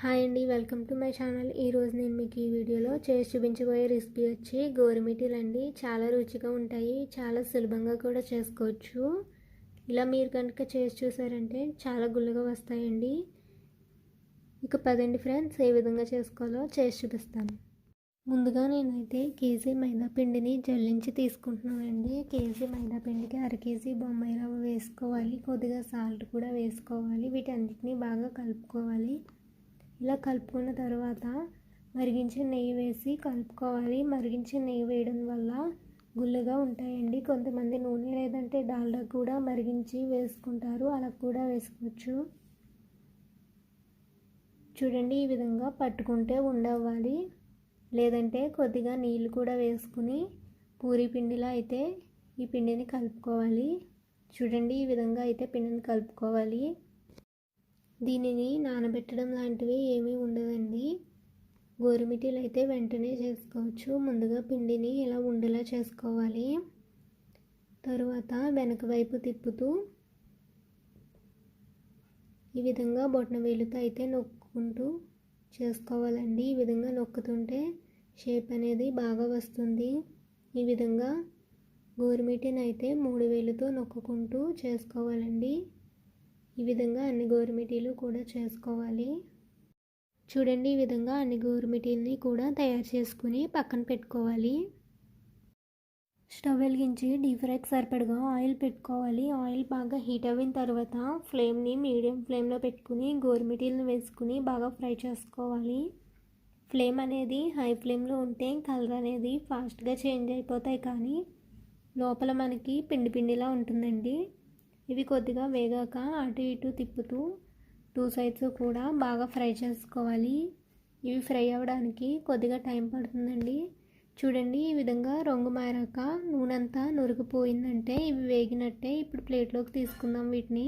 Hi అండి welcome to my channel. ఈరోజు నేను మీకు ఈ వీడియోలో చేసి చూపించబోయే రెసిపీ వచ్చి గోరుమిటీలు అండి చాలా రుచిగా ఉంటాయి చాలా సులభంగా కూడా చేసుకోవచ్చు. ఇలా మీరు కనుక చేసి చూసారంటే చాలా గుల్లగా వస్తాయండి. ఇక పదండి ఫ్రెండ్స్ ఏ విధంగా చేసుకోవాలో చేసి చూపిస్తాను. ముందుగా నేనైతే కేజీ మైదాపిండిని జల్లించి తీసుకుంటున్నానండి. కేజీ మైదాపిండికి అర కేజీ బొమ్మాయి రవ్వ వేసుకోవాలి. కొద్దిగా సాల్ట్ కూడా వేసుకోవాలి. వీటన్నిటిని బాగా కలుపుకోవాలి. ఇలా కలుపుకున్న తర్వాత మరిగించిన నెయ్యి వేసి కలుపుకోవాలి. మరిగించిన నెయ్యి వేయడం వల్ల గుల్లగా ఉంటాయండి. కొంతమంది నూనె లేదంటే డాల్డా కూడా మరిగించి వేసుకుంటారు. అలా కూడా వేసుకోవచ్చు. చూడండి ఈ విధంగా పట్టుకుంటే ఉండవ్వాలి. లేదంటే కొద్దిగా నీళ్ళు కూడా వేసుకుని పూరి పిండిలా అయితే ఈ పిండిని కలుపుకోవాలి. చూడండి ఈ విధంగా అయితే పిండిని కలుపుకోవాలి. దీనిని నానబెట్టడం లాంటివి ఏమీ ఉండదండి. గోరుమిటీలు అయితే వెంటనే చేసుకోవచ్చు. ముందుగా పిండిని ఇలా ఉండేలా చేసుకోవాలి. తరువాత వెనక వైపు తిప్పుతూ ఈ విధంగా బొట్టన వేలుతో అయితే నొక్కుంటూ చేసుకోవాలండి. ఈ విధంగా నొక్కుతుంటే షేప్ అనేది బాగా వస్తుంది. ఈ విధంగా గోరుమిటీని అయితే మూడు వేలుతో నొక్కుంటూ చేసుకోవాలండి. ఈ విధంగా అన్ని గోరుమిటీలు కూడా చేసుకోవాలి. చూడండి ఈ విధంగా అన్ని గోరుమిటీల్ని కూడా తయారు చేసుకుని పక్కన పెట్టుకోవాలి. స్టవ్ వెలిగించి డీప్ ఫ్రైకి సరిపడగా ఆయిల్ పెట్టుకోవాలి. ఆయిల్ బాగా హీట్ అయిన తర్వాత ఫ్లేమ్ని మీడియం ఫ్లేమ్లో పెట్టుకుని గోరుమిటీలను వేసుకుని బాగా ఫ్రై చేసుకోవాలి. ఫ్లేమ్ అనేది హై ఫ్లేమ్లో ఉంటే కలర్ అనేది ఫాస్ట్గా చేంజ్ అయిపోతాయి కానీ లోపల మనకి పిండి పిండిలా ఉంటుందండి. ఇవి కొద్దిగా వేగాక అటు ఇటు తిప్పుతూ టూ సైడ్స్ కూడా బాగా ఫ్రై చేసుకోవాలి. ఇవి ఫ్రై అవ్వడానికి కొద్దిగా టైం పడుతుందండి. చూడండి ఈ విధంగా రంగు మారాక నూనె అంతా నురిగిపోయిందంటే ఇవి వేగినట్టే ఇప్పుడు ప్లేట్లోకి తీసుకుందాం వీటిని.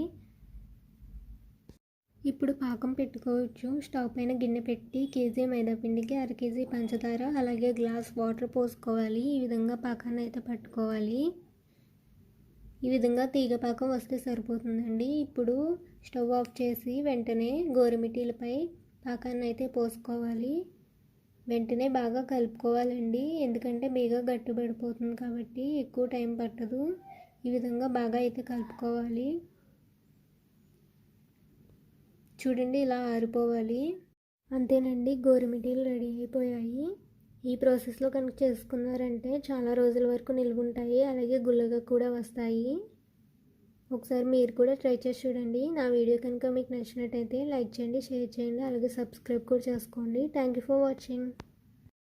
ఇప్పుడు పాకం పెట్టుకోవచ్చు. స్టవ్ పైన గిన్నె పెట్టి కేజీ మైదాపిండికి అర కేజీ పంచదార అలాగే గ్లాస్ వాటర్ పోసుకోవాలి. ఈ విధంగా పాకాన్ని అయితే పట్టుకోవాలి. ఈ విధంగా తీగ పాకం వస్తే సరిపోతుందండి. ఇప్పుడు స్టవ్ ఆఫ్ చేసి వెంటనే గోరుమిటీలపై పాకాన్ని అయితే పోసుకోవాలి. వెంటనే బాగా కలుపుకోవాలండి. ఎందుకంటే బేగా గట్టిపడిపోతుంది కాబట్టి ఎక్కువ టైం పట్టదు. ఈ విధంగా బాగా అయితే కలుపుకోవాలి. చూడండి ఇలా ఆరిపోవాలి. అంతేనండి గోరుమిటీలు రెడీ అయిపోయాయి. ఈ ప్రాసెస్లో కనుక చేసుకున్నారంటే చాలా రోజుల వరకు నిలువుంటాయి. అలాగే గుల్లగా కూడా వస్తాయి. ఒకసారి మీరు కూడా ట్రై చేసి చూడండి. నా వీడియో కనుక మీకు నచ్చినట్టయితే లైక్ చేయండి షేర్ చేయండి అలాగే సబ్స్క్రైబ్ కూడా చేసుకోండి. Thank you for watching.